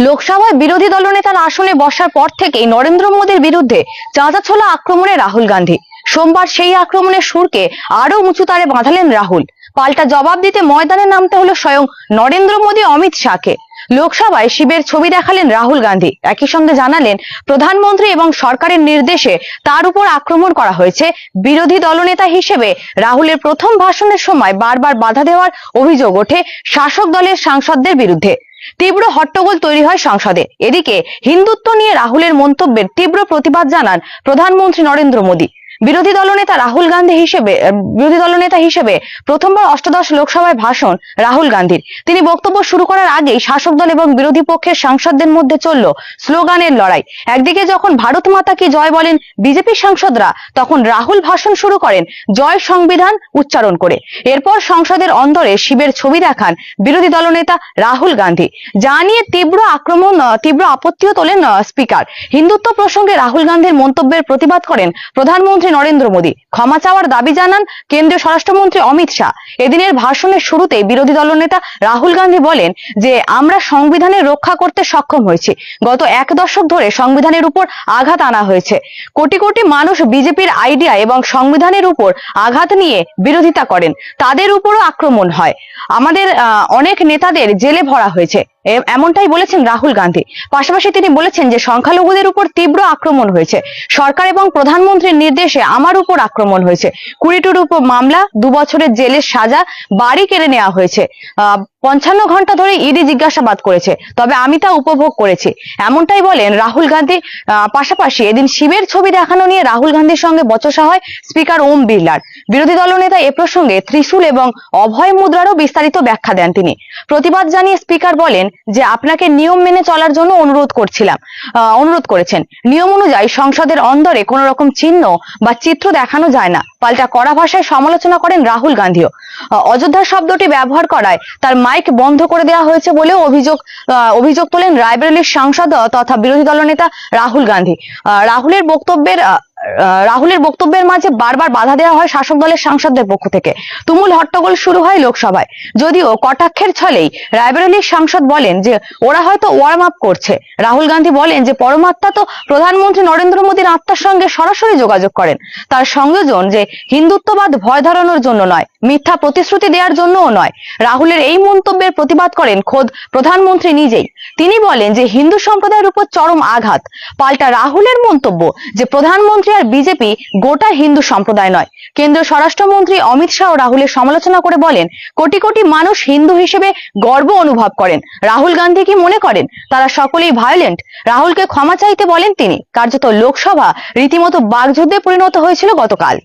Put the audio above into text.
লোকসভায় বিরোধী দলনেতার আসনে বসার পর থেকেই নরেন্দ্র মোদীর বিরুদ্ধে চাঁচাছোলা আক্রমণে রাহুল গান্ধী। সোমবার সেই আক্রমণের সুরকে আরও উঁচু তারে বাঁধালেন রাহুল। পাল্টা জবাব দিতে ময়দানে নামতে হলো স্বয়ং নরেন্দ্র মোদী অমিত শাহকে। লোকসভায় শিবের ছবি দেখালেন রাহুল গান্ধী। একই সঙ্গে জানালেন, প্রধানমন্ত্রী এবং সরকারের নির্দেশে তার উপর আক্রমণ করা হয়েছে বিরোধী দলনেতা হিসেবে। রাহুলের প্রথম ভাষণের সময় বারবার বাধা দেওয়ার অভিযোগ ওঠে শাসক দলের সাংসদদের বিরুদ্ধে। তীব্র হট্টগোল তৈরি হয় সংসদে। এদিকে হিন্দুত্ব নিয়ে রাহুলের মন্তব্যের তীব্র প্রতিবাদ জানান প্রধানমন্ত্রী নরেন্দ্র মোদী। বিরোধী দলনেতা রাহুল গান্ধী হিসেবে বিরোধী দলনেতা হিসেবে প্রথমবার অষ্টাদশ লোকসভায় ভাষণ রাহুল গান্ধীর। তিনি বক্তব্য শুরু করার আগেই শাসক দল এবং বিরোধী পক্ষের সাংসদদের মধ্যে চলল স্লোগানের লড়াই। একদিকে যখন ভারত মাতা কি জয় বলেন বিজেপি সাংসদরা, তখন রাহুল ভাষণ শুরু করেন জয় সংবিধান উচ্চারণ করে। এরপর সংসদের অন্দরে শিবের ছবি দেখান বিরোধী দলনেতা রাহুল গান্ধী। যা নিয়ে তীব্র আক্রমণ তীব্র আপত্তিও তোলেন স্পিকার। হিন্দুত্ব প্রসঙ্গে রাহুল গান্ধীর মন্তব্যের প্রতিবাদ করেন প্রধানমন্ত্রী নরেন্দ্র মোদী। ক্ষমা চাওয়ার দাবি জানান কেন্দ্রীয় স্বরাষ্ট্রমন্ত্রী অমিত শাহ। এদিনের ভাষণের শুরুতে বিরোধী দলনেতা রাহুল গান্ধী বলেন যে, আমরা সংবিধানের রক্ষা করতে সক্ষম হয়েছি। গত এক দশক ধরে সংবিধানের উপর আঘাত আনা হয়েছে। কোটি কোটি মানুষ বিজেপির আইডিয়া এবং সংবিধানের উপর আঘাত নিয়ে বিরোধিতা করেন। তাদের উপরও আক্রমণ হয়। আমাদের অনেক নেতাদের জেলে ভরা হয়েছে। এমনটাই বলেছেন রাহুল গান্ধী। পাশাপাশি তিনি বলেছেন যে, সংখ্যালঘুদের উপর তীব্র আক্রমণ হয়েছে। সরকার এবং প্রধানমন্ত্রীর নির্দেশে আমার উপর আক্রমণ হয়েছে। কুড়িটির উপর মামলা, দু বছরের জেলের সাজা, বাড়ি কেড়ে নেওয়া হয়েছে। পঞ্চান্ন ঘণ্টা ধরে ইডি জিজ্ঞাসাবাদ করেছে, তবে আমি তা উপভোগ করেছি। এমনটাই বলেন রাহুল গান্ধী পাশাপাশি এদিন শিবের ছবি দেখানো নিয়ে রাহুল গান্ধীর সঙ্গে বচসা হয় স্পিকার ওম বিড়লার। বিরোধী দলনেতা এ প্রসঙ্গে ত্রিশূল এবং অভয় মুদ্রারও বিস্তারিত ব্যাখ্যা দেন তিনি। প্রতিবাদ জানিয়ে স্পিকার বলেন যে, আপনাকে নিয়ম মেনে চলার জন্য অনুরোধ করছিলাম অনুরোধ করেছেন। নিয়ম অনুযায়ী সংসদের অন্দরে কোন রকম চিহ্ন বা চিত্র দেখানো যায় না। পাল্টা কড়া ভাষায় সমালোচনা করেন রাহুল গান্ধীও। অযোধ্যা শব্দটি ব্যবহার করায় তার মাইক বন্ধ করে দেওয়া হয়েছে বলেও অভিযোগ অভিযোগ তোলেন রায়বেরেলির সাংসদ তথা বিরোধী দলনেতা রাহুল গান্ধী। রাহুলের বক্তব্যের রাহুলের বক্তব্যের মাঝে বারবার বাধা দেওয়া হয় শাসক দলের সাংসদদের পক্ষ থেকে। তুমুল হট্টগোল শুরু হয় লোকসভায়। যদিও কটাক্ষের ছলেই রায়বেরেলির সাংসদ বলেন যে, ওরা হয়তো ওয়ার্ম আপ করছে। রাহুল গান্ধী বলেন যে, পরমাত্মা তো প্রধানমন্ত্রী নরেন্দ্র মোদীর আত্মার সঙ্গে সরাসরি যোগাযোগ করেন। তার সংযোজন যে হিন্দুত্ববাদ ভয় ধরানোর জন্য নয় মিথ্যা প্রতিশ্রুতি দেওয়ার জন্যও নয়। রাহুলের এই মন্তব্যের প্রতিবাদ করেন খোদ প্রধানমন্ত্রী নিজেই। তিনি বলেন যে হিন্দু সম্প্রদায়ের উপর চরম আঘাত। পাল্টা রাহুলের মন্তব্য যে প্রধানমন্ত্রী আর বিজেপি গোটা হিন্দু সম্প্রদায় নয়। কেন্দ্রীয় স্বরাষ্ট্রমন্ত্রী অমিত শাহ রাহুলের সমালোচনা করে বলেন, কোটি কোটি মানুষ হিন্দু হিসেবে গর্ব অনুভব করেন। রাহুল গান্ধী কি মনে করেন? তারা সকলেই ভায়োলেন্ট। রাহুলকে ক্ষমা চাইতে বলেন তিনি। কার্যত লোকসভা রীতিমতো বাগযুদ্ধে পরিণত হয়েছিল গতকাল।